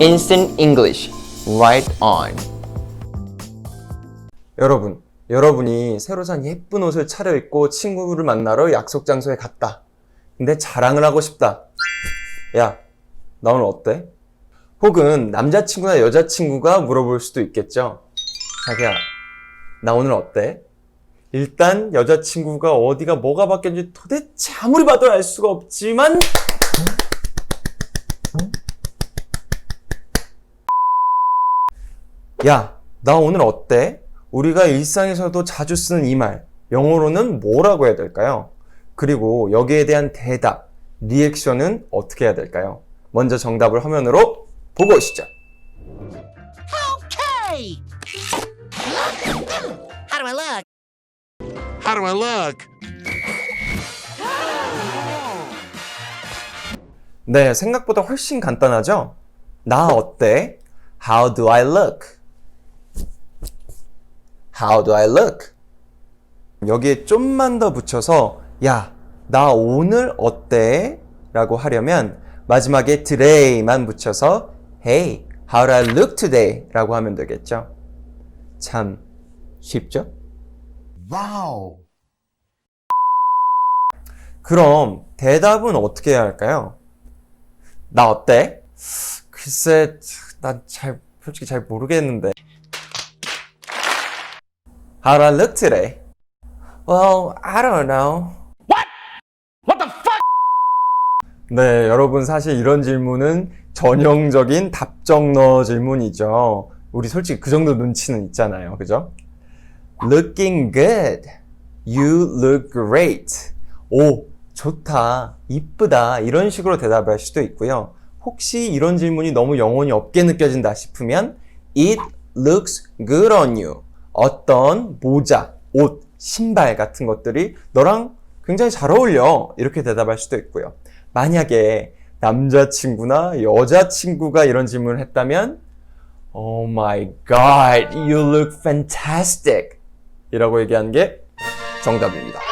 Instant English. Right on. 여러분, 여러분이 새로 산 예쁜 옷을 차려입고 친구를 만나러 약속 장소에 갔다. 근데 자랑을 하고 싶다. 야, 나 오늘 어때? 혹은 남자친구나 여자친구가 물어볼 수도 있겠죠. 자기야, 나 오늘 어때? 일단 여자친구가 어디가 뭐가 바뀌었는지 도대체 아무리 봐도 알 수가 없지만 야, 나 오늘 어때? 우리가 일상에서도 자주 쓰는 이 말, 영어로는 뭐라고 해야 될까요? 그리고 여기에 대한 대답, 리액션은 어떻게 해야 될까요? 먼저 정답을 화면으로 보고 오시죠. Okay. How do I look? How do I look? 네, 생각보다 훨씬 간단하죠? 나 어때? How do I look? How do I look? 여기에 좀만 더 붙여서 야, 나 오늘 어때? 라고 하려면 마지막에 today만 붙여서 Hey, how do I look today? 라고 하면 되겠죠? 참 쉽죠? Wow. 그럼 대답은 어떻게 해야 할까요? 나 어때? 글쎄, 난 잘, 솔직히 잘 모르겠는데. How do I look today? Well, I don't know. What the fuck? 네, 여러분 사실 이런 질문은 전형적인 답정너 질문이죠. 우리 솔직히 그 정도 눈치는 있잖아요. 그죠? Looking good. You look great. 오, 좋다. 이쁘다. 이런 식으로 대답할 수도 있고요. 혹시 이런 질문이 너무 영혼이 없게 느껴진다 싶으면 It looks good on you. 어떤 모자, 옷, 신발 같은 것들이 너랑 굉장히 잘 어울려. 이렇게 대답할 수도 있고요. 만약에 남자친구나 여자친구가 이런 질문을 했다면 Oh my god, you look fantastic. 이라고 얘기하는 게 정답입니다.